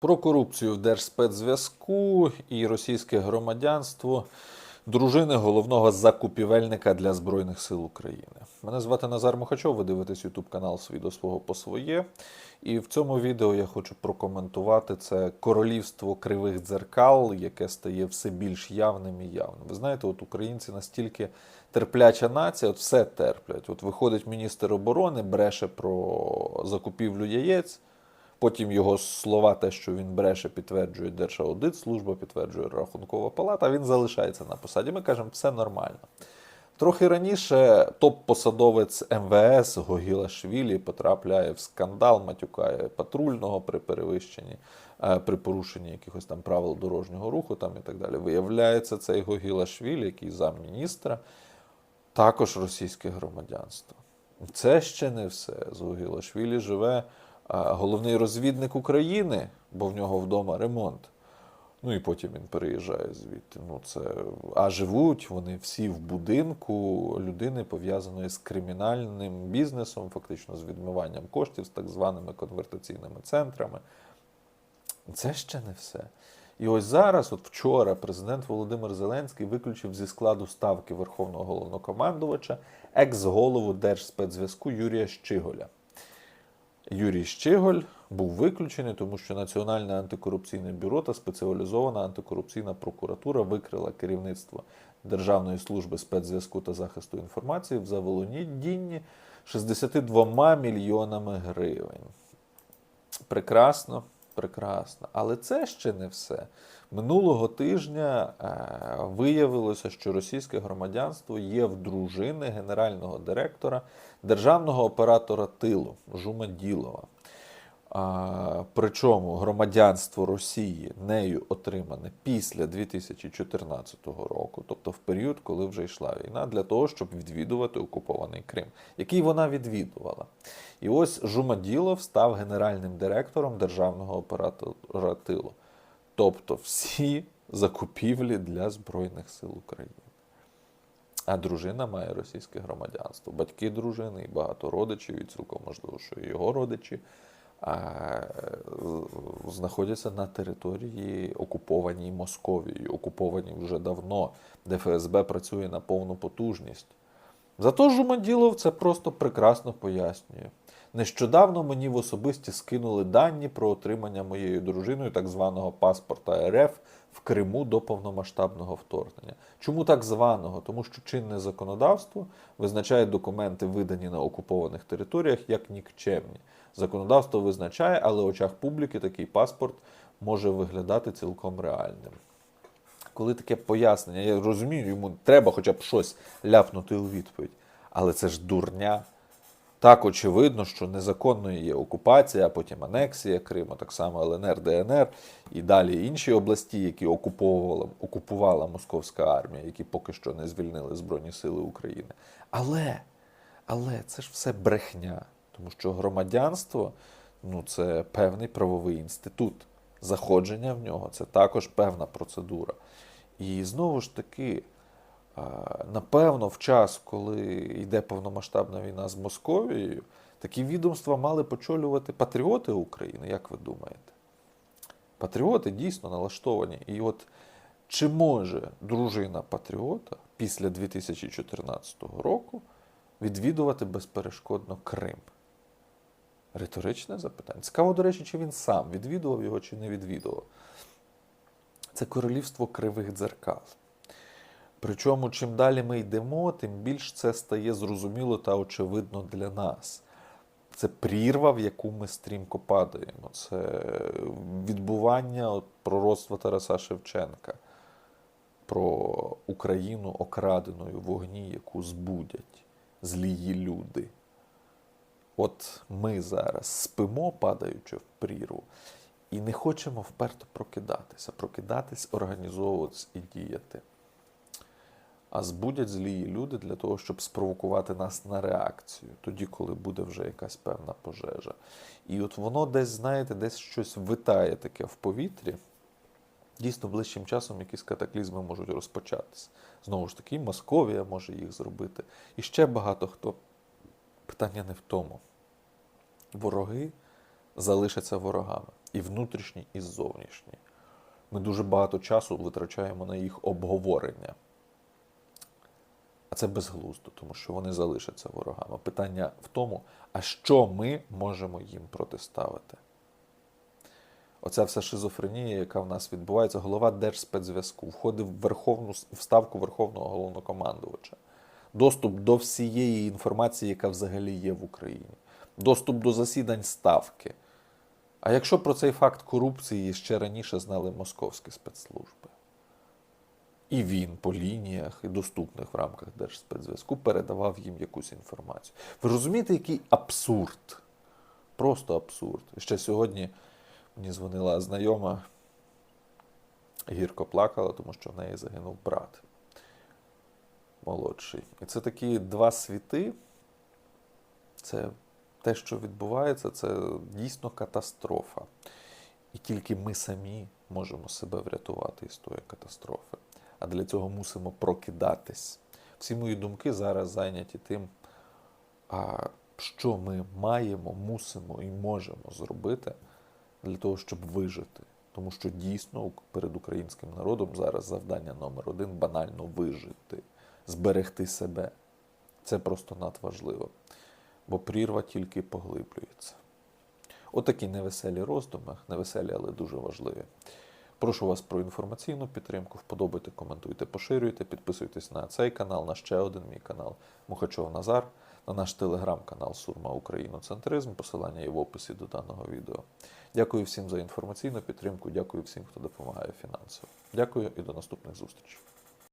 Про корупцію в Держспецзв'язку і російське громадянство дружини головного закупівельника для Збройних сил України. Мене звати Назар Мухачов, ви дивитесь YouTube канал «Свій до свого по своє. І в цьому відео я хочу прокоментувати це королівство кривих дзеркал, яке стає все більш явним і явним. Ви знаєте, от українці настільки терпляча нація, от все терплять. От виходить міністр оборони, бреше про закупівлю яєць. Потім його слова, те, що він бреше, підтверджує Держаудитслужба, підтверджує Рахункова палата, він залишається на посаді. Ми кажемо, все нормально. Трохи раніше топ-посадовець МВС Гогіла Швілі потрапляє в скандал, матюкає патрульного при перевищенні, е, при порушенні якихось там правил дорожнього руху там і так далі. Виявляється, цей Гогіла Швілі, який замміністра, також російське громадянство. Це ще не все. З Гогілашвілі живе а, головний розвідник України, бо в нього вдома ремонт. Ну і потім він переїжджає звідти. Ну, це... А живуть вони всі в будинку людини, пов'язаної з кримінальним бізнесом, фактично з відмиванням коштів, з так званими конвертаційними центрами. Це ще не все. І ось зараз, от вчора, президент Володимир Зеленський виключив зі складу ставки Верховного головнокомандувача екс-голову Держспецзв'язку Юрія Щиголя. Юрій Щиголь був виключений, тому що Національне антикорупційне бюро та спеціалізована антикорупційна прокуратура викрила керівництво Державної служби спецзв'язку та захисту інформації в заволодінні 62 мільйонами гривень. Прекрасно, прекрасно. Але це ще не все. Минулого тижня е, виявилося, що російське громадянство є в дружини генерального директора державного оператора тилу Жумаділова. Причому громадянство Росії нею отримане після 2014 року, тобто в період, коли вже йшла війна, для того, щоб відвідувати окупований Крим, який вона відвідувала. І ось Жумаділов став генеральним директором державного оператора тилу. Тобто всі закупівлі для Збройних сил України. А дружина має російське громадянство. Батьки дружини і багато родичів, і цілком можливо, що і його родичі знаходяться на території окупованій Московією, окупованій вже давно, де ФСБ працює на повну потужність. Зато Жумаділов це просто прекрасно пояснює. Нещодавно мені в особисті скинули дані про отримання моєю дружиною так званого паспорта РФ в Криму до повномасштабного вторгнення. Чому так званого? Тому що чинне законодавство визначає документи, видані на окупованих територіях, як нікчемні. Законодавство визначає, але в очах публіки такий паспорт може виглядати цілком реальним. Коли таке пояснення, я розумію, йому треба хоча б щось ляпнути у відповідь. Але це ж дурня. Так очевидно, що незаконною є окупація, а потім анексія Криму, так само ЛНР, ДНР і далі інші області, які окуповувала, окупувала московська армія, які поки що не звільнили Збройні Сили України. Але, але це ж все брехня, тому що громадянство ну, це певний правовий інститут. Заходження в нього це також певна процедура. І знову ж таки, напевно, в час, коли йде повномасштабна війна з Московією, такі відомства мали почолювати патріоти України, як ви думаєте? Патріоти дійсно налаштовані. І от чи може дружина патріота після 2014 року відвідувати безперешкодно Крим? Риторичне запитання. Цікаво, до речі, чи він сам відвідував його, чи не відвідував. Це королівство кривих дзеркал. Причому, чим далі ми йдемо, тим більш це стає зрозуміло та очевидно для нас. Це прірва, в яку ми стрімко падаємо. Це відбування пророцтва Тараса Шевченка про Україну окраденою вогні, яку збудять злії люди. От ми зараз спимо, падаючи в прірву, і не хочемо вперто прокидатися, прокидатись, організовуватись і діяти. А збудять злії люди для того, щоб спровокувати нас на реакцію, тоді, коли буде вже якась певна пожежа. І от воно десь, знаєте, десь щось витає таке в повітрі. Дійсно, ближчим часом якісь катаклізми можуть розпочатися. Знову ж таки, Московія може їх зробити. І ще багато хто. Питання не в тому. Вороги залишаться ворогами. і внутрішній, і зовнішній. Ми дуже багато часу витрачаємо на їх обговорення. А це безглуздо, тому що вони залишаться ворогами. Питання в тому, а що ми можемо їм протиставити? Оця вся шизофренія, яка в нас відбувається, голова Держспецзв'язку входить в верховну в ставку Верховного головнокомандувача. Доступ до всієї інформації, яка взагалі є в Україні, доступ до засідань ставки. А якщо про цей факт корупції ще раніше знали московські спецслужби? І він по лініях і доступних в рамках Держспецзв'язку передавав їм якусь інформацію. Ви розумієте, який абсурд? Просто абсурд. Ще сьогодні мені дзвонила знайома, гірко плакала, тому що в неї загинув брат молодший. І це такі два світи. Це те, що відбувається, це дійсно катастрофа. І тільки ми самі можемо себе врятувати із тої катастрофи. А для цього мусимо прокидатись. Всі мої думки зараз зайняті тим, що ми маємо, мусимо і можемо зробити для того, щоб вижити. Тому що дійсно перед українським народом зараз завдання номер один банально вижити, зберегти себе. Це просто надважливо, бо прірва тільки поглиблюється. Отакі невеселі роздуми, невеселі, але дуже важливі. Прошу вас про інформаційну підтримку. Вподобайте, коментуйте, поширюйте, підписуйтесь на цей канал, на ще один мій канал Мухачов Назар, на наш телеграм-канал Сурма Україноцентризм. Посилання є в описі до даного відео. Дякую всім за інформаційну підтримку. Дякую всім, хто допомагає фінансово. Дякую і до наступних зустрічей.